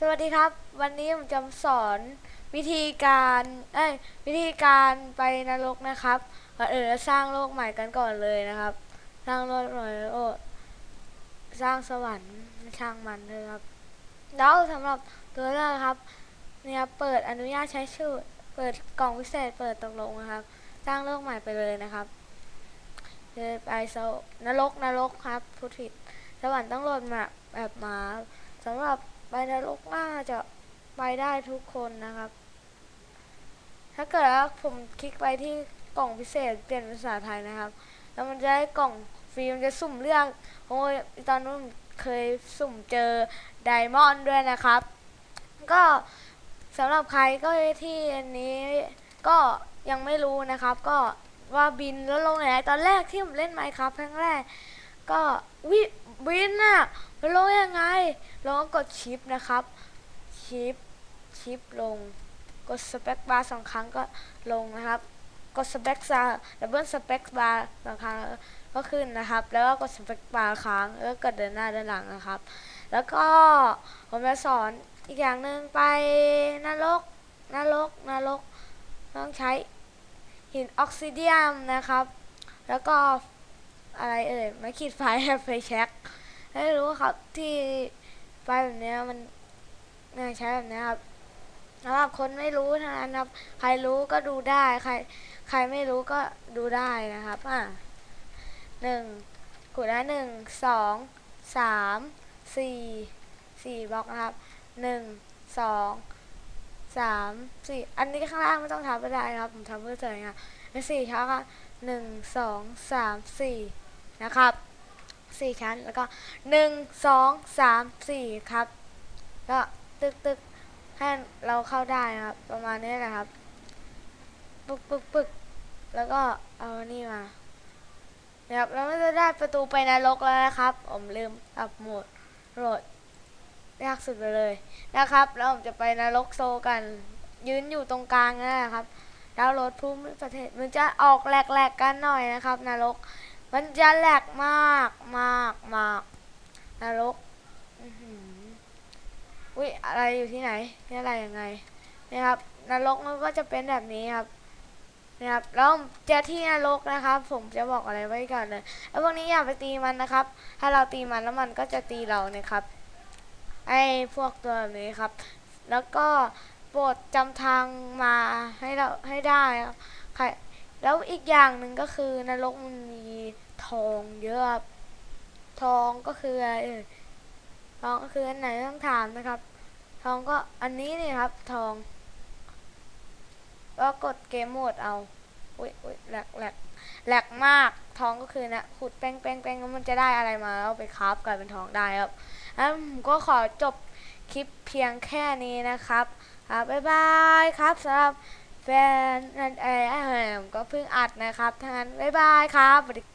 สวัสดีครับ วันนี้ผมจะสอนวิธีการเอ้ยวิธีการไปนรกนะครับก่อนอื่นสร้างโลกใหม่กันก่อนเลยนะครับ สร้างโลกใหม่โอ้สร้างสวรรค์ช่างมันเลยครับแล้วสำหรับตัวแรกครับเนี่ยเปิดอนุญาตใช้ชื่อเปิดกล่องพิเศษเปิดตกลงนะครับ สร้างโลกใหม่ไปเลยนะครับเดินไปโซนรกนรกครับพูดผิดสวรรค์ต้องโหลดมาแบบมาสำหรับ ไปนรกน่าจะไปได้ทุกคนนะครับ ถ้าเกิดว่าผมคลิกไปที่กล่องพิเศษเปลี่ยนภาษาไทยนะครับ แล้วมันจะได้กล่องฟรีมันจะสุ่มเลือกโอ้ยตอนนู้นเคยสุ่มเจอไดมอนด์ด้วยนะครับ ก็สำหรับใครก็ที่อันนี้ก็ยังไม่รู้นะครับ ก็ว่าบินแล้วลงไหนตอนแรกที่ผมเล่นไมค์ครับครั้งแรก ก็วิบินอะ ลงยังไงลงก็กดชิปนะครับ ชิป ชิปลง กดสเปคบาร์สองครั้งก็ลงนะครับ กดสเปคบาร์ดับเบิลสเปคบาร์สองครั้งก็ขึ้นนะครับ แล้วก็กดสเปคบาร์ค้างแล้วก็กดเดินหน้าเดินหลังนะครับ แล้วก็ผมจะสอนอีกอย่างหนึ่งไปนรกนรกนรกต้องใช้หินออกซิเดียมนะครับ แล้วก็อะไรเอ่ยไม้ขีดไฟไฟแช็ก ให้รู้ครับที่ไฟแบบนี้มันน่าใช้แบบนี้ครับสำหรับคนไม่รู้เท่านั้นครับ ใครรู้ก็ดูได้ใคร ใครไม่รู้ก็ดูได้นะครับอะหนึ่งกดได้หนึ่งสองสามสี่สี่บล็อกนะครับหนึ่งสองสามสี่อันนี้ข้างล่างไม่ต้องทำก็ได้ครับผมทำเพื่อเฉยนะแล้วสี่ชั้นก็หนึ่งสองสามสี่นะครับ สี่ชั้น แล้วก็หนึ่งสองสามสี่ครับ ก็ตึกตึกให้เราเข้าได้นะครับ ประมาณนี้แหละครับ ปึกปึกปึกแล้วก็เอานี่มานะครับแล้วก็จะได้ประตูไปนรกแล้วนะครับ ผมลืมอับหมดโหลดยากสุดไปเลยนะครับ แล้วผมจะไปนรกโซกัน ยืนอยู่ตรงกลางนั่นแหละครับดาวน์โหลดภูมิประเทศมันจะออกแหลกๆกันหน่อยนะครับนรก มันจะแหลกมากมากมากนรกอื้มอุ๊ยอะไรอยู่ที่ไหนนี่อะไรยังไงนี่ครับนรกมันก็จะเป็นแบบนี้ครับนะครับแล้วเจอที่นรกนะครับ ผมจะบอกอะไรไว้ก่อนเลยแล้วพวกนี้อย่าไปตีมันนะครับ ถ้าเราตีมันแล้วมันก็จะตีเรานะครับไอ้พวกตัวแบบนี้ครับ แล้วก็โปรดจำทางมาให้เราให้ได้ครับแล้วอีกอย่างหนึ่งก็คือนรกมัน ทองเยอะครับทองก็คืออะไรทองก็คืออันไหนต้องถามนะครับ ทองก็อันนี้นี่ครับทอง ก็กดเกมโหมดเอาอุ้ยอุ้ยแหลกแหลกแหลกมากทองก็คือนะขุดแป้งแป้งแป้งแล้วมันจะได้อะไรมาแล้วไปคราฟกลายเป็นทองได้ครับแล้วผมก็ขอจบคลิปเพียงแค่นี้นะครับครับบ๊ายบายครับสำหรับแฟนนั่นเออผมก็เพิ่งอัดนะครับทั้งนั้นบ๊ายบายครับ